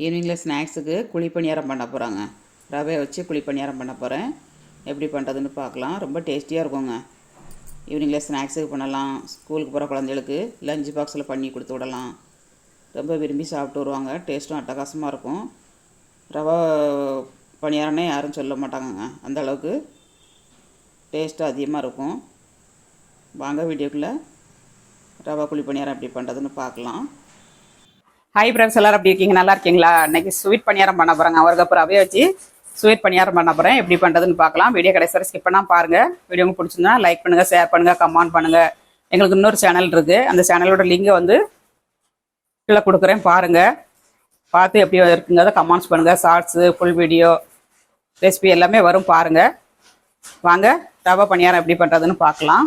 ஈவினிங்கில் ஸ்நாக்ஸுக்கு குழி பணியாரம் பண்ண போகிறாங்க. ரவையை வச்சு குழி பணியாரம் பண்ண போகிறேன். எப்படி பண்ணுறதுன்னு பார்க்கலாம். ரொம்ப டேஸ்டியாக இருக்குங்க. ஈவினிங்கில் ஸ்நாக்ஸுக்கு பண்ணலாம். ஸ்கூலுக்கு போகிற குழந்தைகளுக்கு லஞ்ச் பாக்ஸில் பண்ணி கொடுத்து விடலாம். ரொம்ப விரும்பி சாப்பிட்டு வருவாங்க. டேஸ்ட்டும் அட்டகாசமாக இருக்கும். ரவை பணியாரம்னே யாரும் சொல்ல மாட்டாங்கங்க. அந்த அளவுக்கு டேஸ்ட்டு அதிகமாக இருக்கும். வாங்க வீடியோக்குள்ளே ரவா குழி பணியாரம் எப்படி பண்ணுறதுன்னு பார்க்கலாம். ஹாய் ஃப்ரெண்ட்ஸ் எல்லாரும் எப்படி இருக்கீங்க? நல்லா இருக்கீங்களா? இன்னைக்கு ஸ்வீட் பணியாரம் பண்ண போகிறேங்க அவருக்கு அப்புறம் அவைய வச்சு ஸ்வீட் பணியாரம் பண்ண போகிறேன் எப்படி பண்ணுறதுன்னு பார்க்கலாம். வீடியோ கடைசி வரை ஸ்கிப் பண்ணால் பாருங்கள் வீடியோ உங்களுக்கு பிடிச்சிருந்தா லைக் பண்ணுங்கள் ஷேர் பண்ணுங்கள் கமெண்ட் பண்ணுங்கள் எங்களுக்கு இன்னொரு சேனல் இருக்குது அந்த சேனலோட லிங்கை வந்து கீழே கொடுக்குறேன். பாருங்கள் பார்த்து எப்படி இருக்குங்கிறத கமெண்ட்ஸ் பண்ணுங்கள் ஷார்ட்ஸு ஃபுல் வீடியோ ரெசிபி எல்லாமே வரும். பாருங்கள் வாங்க. ரவா பணியாரம் எப்படி பண்ணுறதுன்னு பார்க்கலாம்.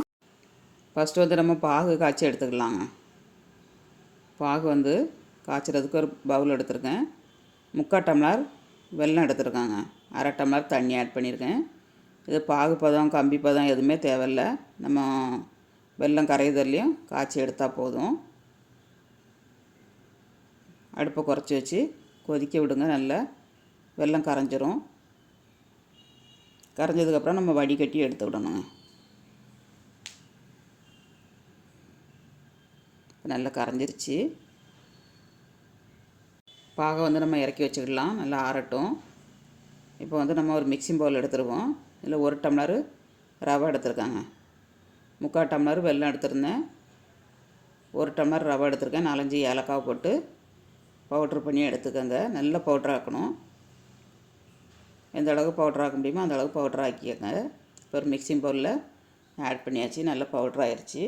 ஃபஸ்ட்டு வந்து நம்ம பாகு காய்ச்சி எடுத்துக்கலாங்க. பாகு வந்து காய்ச்சறதுக்கு ஒரு பவுல் எடுத்திருக்கேன். முக்கால் டம்ளர் வெல்லம் எடுத்திருக்காங்க. அரை டம்ளர் தண்ணி ஆட் பண்ணியிருக்கேன். இது பாகு பதம் கம்பி பதம் எதுவுமே தேவையில்ல. நம்ம வெல்லம் கரையுதல்லையும் காய்ச்சி எடுத்தால் போதும். அடுப்பை குறைச்சி வச்சு கொதிக்க விடுங்க நல்லா. வெல்லம் கரைஞ்சிரும். கரைஞ்சதுக்கப்புறம் நம்ம வடிகட்டி எடுத்து விடணுங்க. நல்லா கரைஞ்சிருச்சு. பாகை வந்து நம்ம இறக்கி வச்சுக்கலாம் நல்லா ஆறட்டும். இப்போ வந்து நம்ம ஒரு மிக்சிங் பவுல் எடுத்துருவோம். இதில் ஒரு டம்ளர் ரவை எடுத்திருக்காங்க. முக்கால் டம்ளர் வெல்லம் எடுத்திருந்தேன். ஒரு டம்ளர் ரவை எடுத்திருக்கேன். நாலஞ்சு ஏலக்காய் போட்டு பவுட்ரு பண்ணி எடுத்துக்கோங்க. நல்ல பவுட்ரு ஆக்கணும். எந்த அளவுக்கு பவுட்ரு ஆக்க முடியுமோ அந்த அளவுக்கு பவுட்ரு ஆக்கிக்கோங்க. இப்போ ஒரு மிக்சிங் பவுலில் ஆட் பண்ணியாச்சு. நல்ல பவுட்ரு ஆயிடுச்சு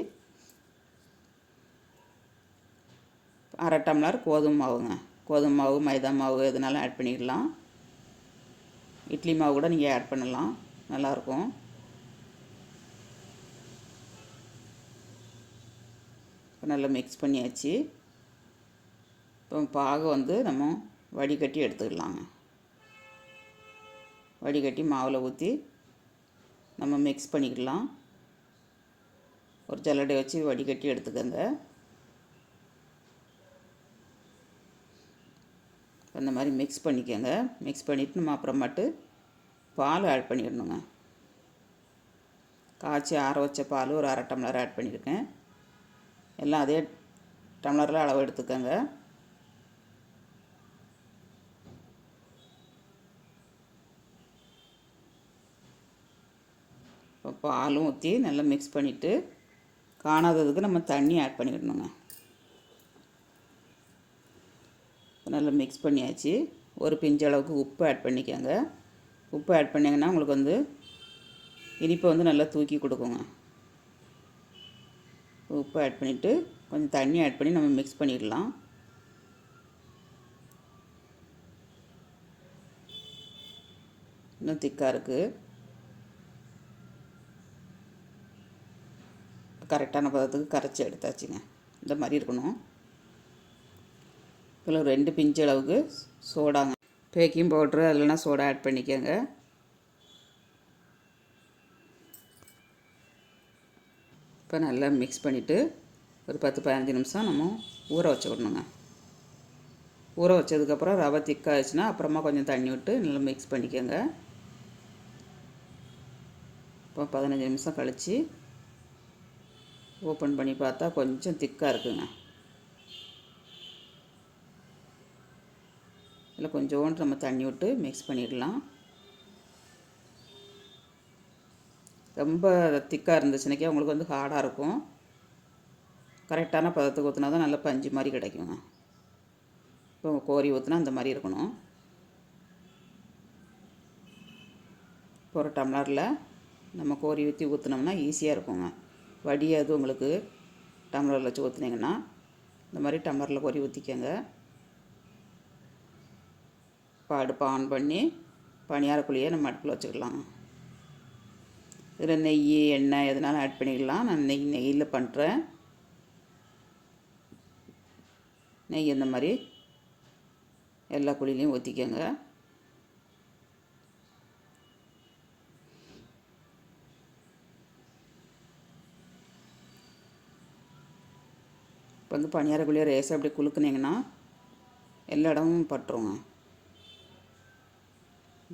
அரை டம்ளர் கோதுமை மாவுங்க. கோதுமை மாவு மைதா மாவு எதுனாலும் ஆட் பண்ணிக்கலாம் இட்லி மாவு கூட நீங்கள் ஆட் பண்ணலாம். நல்லாயிருக்கும் இப்போ நல்லா மிக்ஸ் பண்ணியாச்சு. இப்போ பாகம் வந்து நம்ம வடிகட்டி எடுத்துக்கலாங்க. வடிகட்டி மாவில் ஊற்றி நம்ம மிக்ஸ் பண்ணிக்கலாம். ஒரு ஜல்லடை வச்சு வடிகட்டி எடுத்துக்கோங்க. அந்த மாதிரி மிக்ஸ் பண்ணிக்கோங்க. மிக்ஸ் பண்ணிவிட்டு நம்ம அப்புறமாட்டு பால் ஆட் பண்ணிடணுங்க. காய்ச்சி ஆற வச்ச பால் ஒரு அரை டம்ளர் ஆட் பண்ணியிருக்கேன். எல்லாம் அதே டம்ளரில் அளவு எடுத்துக்கோங்க. இப்போ பாலும் ஊற்றி நல்லா மிக்ஸ் பண்ணிவிட்டு காணாததுக்கு நம்ம தண்ணி ஆட் பண்ணிடணுங்க. நல்லா மிக்ஸ் பண்ணியாச்சு. ஒரு பிஞ்சு அளவுக்கு உப்பு ஆட் பண்ணிக்கோங்க. உப்பு ஆட் பண்ணிங்கன்னா உங்களுக்கு வந்து இனிப்பை வந்து நல்லா தூக்கி கொடுக்குங்க. உப்பு ஆட் பண்ணிவிட்டு கொஞ்சம் தண்ணி ஆட் பண்ணி நம்ம மிக்ஸ் பண்ணிடலாம். இன்னும் திக்காக இருக்குது கரெக்டான பதத்துக்கு கரைச்சி எடுத்தாச்சுங்க. இந்த மாதிரி இருக்கணும். இதில் ரெண்டு பிஞ்சு அளவுக்கு சோடாங்க. பேக்கிங் பவுட்ரு இல்லைனா சோடா ஆட் பண்ணிக்கோங்க. இப்போ நல்லா மிக்ஸ் பண்ணிவிட்டு ஒரு பத்து பதினஞ்சு நிமிஷம் நம்ம ஊற வச்சுக்கணுங்க. ஊற வச்சதுக்கப்புறம் ரவை திக்காகிடுச்சுன்னா அப்புறமா கொஞ்சம் தண்ணி விட்டு நல்லா மிக்ஸ் பண்ணிக்கோங்க. இப்போ பதினஞ்சு நிமிஷம் கழித்து ஓப்பன் பண்ணி பார்த்தா கொஞ்சம் திக்காக இருக்குங்க. இதில் கொஞ்சோண்டு நம்ம தண்ணி விட்டு மிக்ஸ் பண்ணிடலாம். ரொம்ப திக்காக இருந்துச்சுனாக்கே உங்களுக்கு வந்து ஹார்டாக இருக்கும். கரெக்டான பதத்துக்கு ஊற்றினா தான் நல்ல பஞ்சு மாதிரி கிடைக்குங்க. இப்போ கோரி ஊற்றினா அந்த மாதிரி இருக்கணும். இப்போ ஒரு டம்ளரில் நம்ம கோரி ஊற்றி ஊற்றினோம்னா ஈஸியாக இருக்குங்க. வடியாது உங்களுக்கு டம்ளரில் வச்சு ஊற்றுனீங்கன்னா இந்த மாதிரி டம்ளரில் கோரி ஊற்றிக்கோங்க இப்போ அடுப்பை ஆன் பண்ணி பணியாரக்குழியை நம்ம அடுப்பில் வச்சுக்கலாம். இதில் நெய் எண்ணெய் எதனாலும் ஆட் பண்ணிக்கலாம். நான் நெய் நெய்யில் பண்ணுறேன். நெய் இந்த மாதிரி எல்லா குழிலையும் ஊற்றிக்கோங்க. இப்போ வந்து பணியாரக்குழியை ரேஸாக அப்படி குலுக்குனீங்கன்னா எல்லா இடமும் பட்டுருங்க.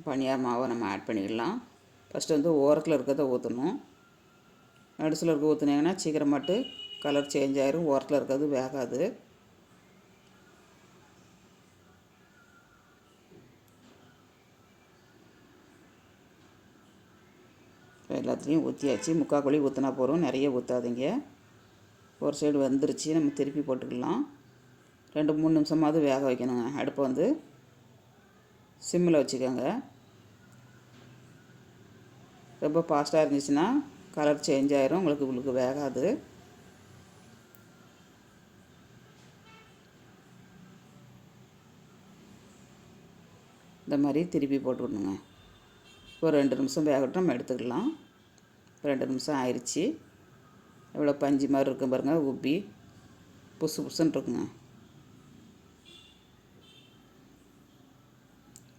பனியார் மாவை நம்ம ஆட் பண்ணிக்கலாம் ஃபஸ்ட்டு வந்து ஓரத்தில் இருக்கிறத ஊற்றணும் நடுசில் இருக்க ஊற்றுனீங்கன்னா சீக்கிரமாட்டு கலர் சேஞ்ச் ஆயிரும். ஓரத்தில் இருக்கிறது வேகாது. எல்லாத்துலேயும் ஊற்றியாச்சு முக்கால் குழி ஊற்றினா போதும். நிறைய ஊற்றாதீங்க ஒரு சைடு வந்துருச்சு. நம்ம திருப்பி போட்டுக்கலாம். ரெண்டு மூணு நிமிஷமாவது வேக வைக்கணுங்க. அடுப்பை வந்து சிம்மில் வச்சுக்கோங்க. ரொம்ப ஃபாஸ்ட்டாக இருந்துச்சுன்னா கலர் சேஞ்ச் ஆயிரும் உங்களுக்கு உங்களுக்கு வேகாது. இந்த மாதிரி திருப்பி போட்டுக்கணுங்க ஒரு ரெண்டு நிமிஷம் வேகட்டும் நம்ம எடுத்துக்கலாம். இப்போ ரெண்டு நிமிஷம் ஆயிடுச்சு எவ்வளோ பஞ்சு மாதிரி இருக்கும் பாருங்கள் உப்பி. புசு புசுன்னு இருக்குங்க.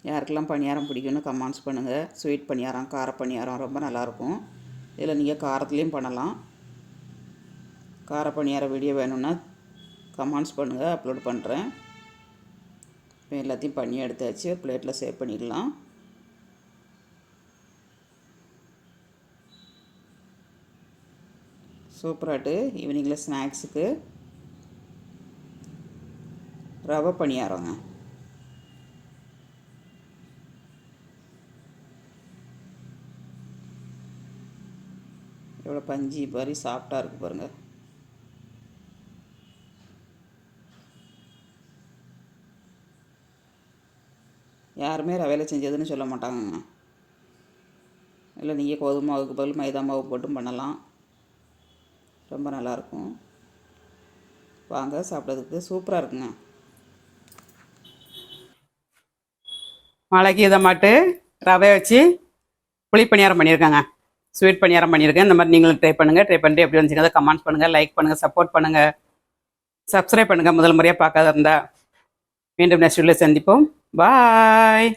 யாருக்கெல்லாம் பணியாரம் பிடிக்கும்னு கமெண்ட்ஸ் பண்ணுங்கள் ஸ்வீட் பணியாரம் கார பணியாரம் ரொம்ப நல்லாயிருக்கும். இதில் நீங்கள் காரத்துலேயும் பண்ணலாம். கார பணியார வீடியோ வேணும்னா கமெண்ட்ஸ் பண்ணுங்கள் அப்லோட் பண்ணுறேன் இப்போ எல்லாத்தையும் பண்ணி எடுத்தாச்சு பிளேட்டில் சேவ் பண்ணிடலாம். சூப்பராட்டு ஈவினிங்கில் ஸ்நாக்ஸுக்கு ரவை பணியாரங்க. எவ்வளோ பஞ்சு மாதிரி சாஃப்டாக இருக்குது பாருங்கள் யாருமே ரவையில் செஞ்சதுன்னு சொல்ல மாட்டாங்கங்க. இல்லை நீங்கள் கோதுமை மாவுக்கு பதில் மைதா மாவு போட்டும் பண்ணலாம். ரொம்ப நல்லாயிருக்கும் வாங்க சாப்பிட்றதுக்கு சூப்பராக இருக்குங்க. மழைக்கு இதை மாட்டு ரவை வச்சு புளி பணியாரம் பண்ணியிருக்காங்க. ஸ்வீட் பணியாரம் பண்ணியிருக்கேன். இந்த மாதிரி நீங்களும் ட்ரை பண்ணுங்கள் ட்ரை பண்ணிட்டு எப்படி வந்துச்சுங்க கமெண்ட்ஸ் பண்ணுங்கள் லைக் பண்ணுங்கள் சப்போர்ட் பண்ணுங்கள் சப்ஸ்கிரைப் பண்ணுங்கள் முதல் முறையாக பார்க்காத இருந்தால் மீண்டும் நெக்ஸ்ட் வீடியோவில் சந்திப்போம். பாய்